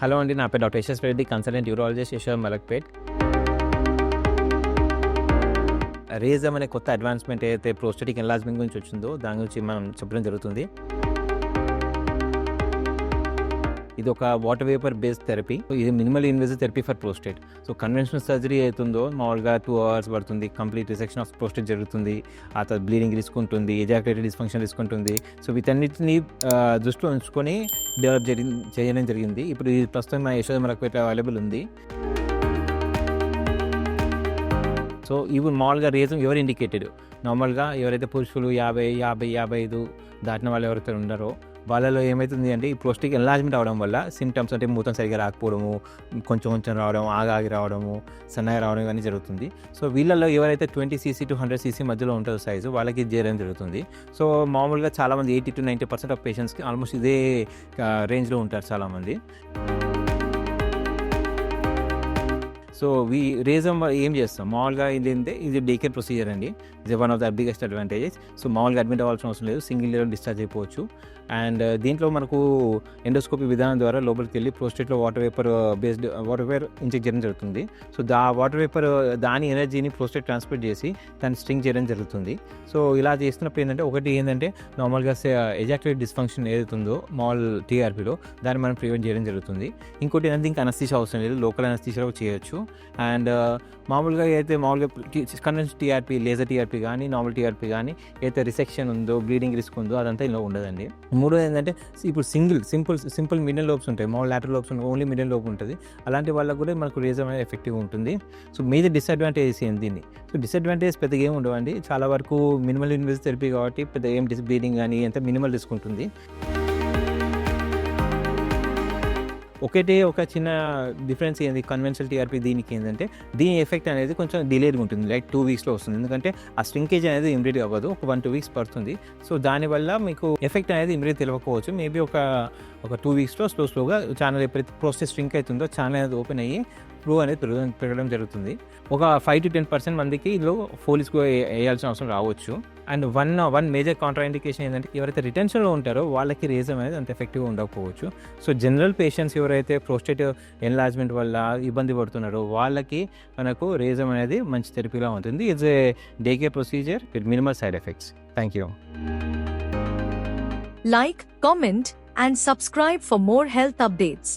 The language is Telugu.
హలో అండి నా పేరు doctor Yashas Reddy consultant urologist Yashwar Malakpet. Rezum అనే కొత్త అడ్వాన్స్మెంట్ ఏదైతే ప్రోస్టెటిక్ ఎన్లాజ్మెంట్ గురించి వచ్చిందో దాని గురించి మనం చెప్పడం జరుగుతుంది. ఇది ఒక వాటర్ వేపర్ బేస్డ్ థెరపీ ఇది minimal invasive therapy for prostate so conventional surgery అవుతుందో మామూలుగా టూ అవర్స్ పడుతుంది కంప్లీట్ రిసెక్షన్ ఆఫ్ ప్రోస్టేట్ జరుగుతుంది ఆ తర్వాత బ్లీడింగ్ రిస్క్ ఉంటుంది ఎజాక్యులేటెడ్ డిస్ఫంక్షన్ రిస్క్ ఉంటుంది. సో వీటన్నిటిని దృష్టిలో ఉంచుకొని డెవలప్ జరి చేయడం జరిగింది. ఇప్పుడు ఇది ప్రస్తుతం మా యశోద మలక్పేట అవైలబుల్ ఉంది. సో ఇవి మామూలుగా రీజన్ ఎవరు ఇండికేటెడ్ నార్మల్గా ఎవరైతే పురుషులు యాభై యాభై యాభై ఐదు దాటిన వాళ్ళు ఎవరైతే ఉన్నారో వాళ్ళలో ఏమవుతుంది అంటే ఈ ప్రోస్టిక్ ఎన్లాజ్మెంట్ అవడం వల్ల సిమ్టమ్స్ అంటే మూతం సరిగా రాకపోవడము కొంచెం కొంచెం రావడం ఆగాగి రావడము సన్నగా రావడం ఇవన్నీ జరుగుతుంది. సో వీళ్ళలో ఎవరైతే twenty CC to hundred CC మధ్యలో ఉంటుందో సైజు వాళ్ళకి ఇది చేయడం జరుగుతుంది. సో మామూలుగా చాలామంది eighty to ninety percent of పేషెంట్స్కి ఆల్మోస్ట్ ఇదే రేంజ్లో ఉంటారు చాలామంది. సో వీ రీజన్ ఏం చేస్తాం? మామూలుగా ఇది ఏంటంటే ఇది డేకేర్ ప్రొసీజర్ అండి. ఇది one of the biggest advantages so మామూలుగా అడ్మిట్ అవ్వాల్సిన అవసరం లేదు. సింగిల్ లెవెల్ డిశ్చార్జ్ అయిపోవచ్చు. అండ్ uh, దీంట్లో మనకు ఎండోస్కోపీ విధానం ద్వారా లోపలికి వెళ్ళి ప్రోస్టేట్లో water vapour based water vapour inject చేయడం జరుగుతుంది. So the water vapour uh, దాని ఎనర్జీని ప్రోస్టేట్ ట్రాన్స్ఫర్ చేసి దాన్ని స్ట్రింగ్ చేయడం జరుగుతుంది. సో ఇలా చేస్తున్నప్పుడు ఏంటంటే ఒకటి ఏంటంటే నార్మల్గా ఎజాక్యులేట్ డిస్ఫంక్షన్ ఏదైతుందో మాల్ టీఆర్పీలో దాన్ని మనం ప్రివెంట్ చేయడం జరుగుతుంది. ఇంకోటి ఏంటంటే ఇంకా అనస్థీషా అవసరం లేదు. లోకల్ అనస్థీషాలో చేయొచ్చు. అండ్ మామూలుగా అయితే మామూలుగా కన్వెన్స్ టీఆర్పీ లేజర్ టీఆర్పీ కానీ నార్మల్ టీఆర్పీ కానీ అయితే రిసెక్షన్ ఉందో బ్లీడింగ్ రిస్క్ ఉందో అదంతా ఇందులో ఉండదండి. మూడోది ఏంటంటే ఇప్పుడు single simple simple middle lobes ఉంటాయి. మామూలు lateral lobes only middle lobe ఉంటుంది. అలాంటి వాళ్ళకు కూడా మనకు రేజర్ అనేది ఎఫెక్టివ్ ఉంటుంది. సో మేజర్ డిసడ్వాంటేజెస్ ఏంది దీన్ని? సో డిసడ్వాంటేజ్ పెద్దగా ఏమి ఉండవండి. చాలా వరకు మినిమల్ ఇన్వెస్ట్ థెరపీ కాబట్టి పెద్ద ఏం డిస్ బ్లీడింగ్ కానీ ఎంత మినిమల్ రిస్క్ ఉంటుంది. ఒకటే ఒక చిన్న డిఫరెన్స్ ఏంది? కన్వెన్షనల్ టీఆర్పీ దీనికి ఏంటంటే దీని ఎఫెక్ట్ అనేది కొంచెం డిలేడ్గా ఉంటుంది. లైక్ టూ వీక్స్లో వస్తుంది. ఎందుకంటే ఆ స్ట్రింకేజ్ అనేది ఇమీడియట్ అవ్వదు. ఒక వన్ టూ వీక్స్ పడుతుంది. సో దానివల్ల మీకు ఎఫెక్ట్ అనేది ఇమీడియట్ తెలియకపోవచ్చు మేబీ ఒక ఒక టూ వీక్స్లో స్లో స్లోగా ఛానల్ ఎప్పుడైతే ప్రాసెస్ స్ట్రింక్ అవుతుందో ఛానల్ అనేది ఓపెన్ అయ్యి ప్రూ అనేది పెరగడం పెరగడం జరుగుతుంది. ఒక ఫైవ్ టు టెన్ పర్సెంట్ మందికి ఇందులో ఫోలీస్కు వేయాల్సిన అవసరం రావచ్చు. And one one major contraindication ఏంటంటే ఎవరైతే రిటెన్షన్లో ఉంటారో వాళ్ళకి రీజన్ అనేది అంత ఎఫెక్టివ్గా ఉండకపోవచ్చు. సో జనరల్ పేషెంట్స్ ఎవరైతే ప్రోస్టేట్ ఎన్లాజ్మెంట్ వల్ల ఇబ్బంది పడుతున్నారో వాళ్ళకి మనకు రీజన్ అనేది మంచి థెరపీలా ఉంటుంది. It's a daycare procedure with minimal side effects. Thank you. Like comment and subscribe for more health updates.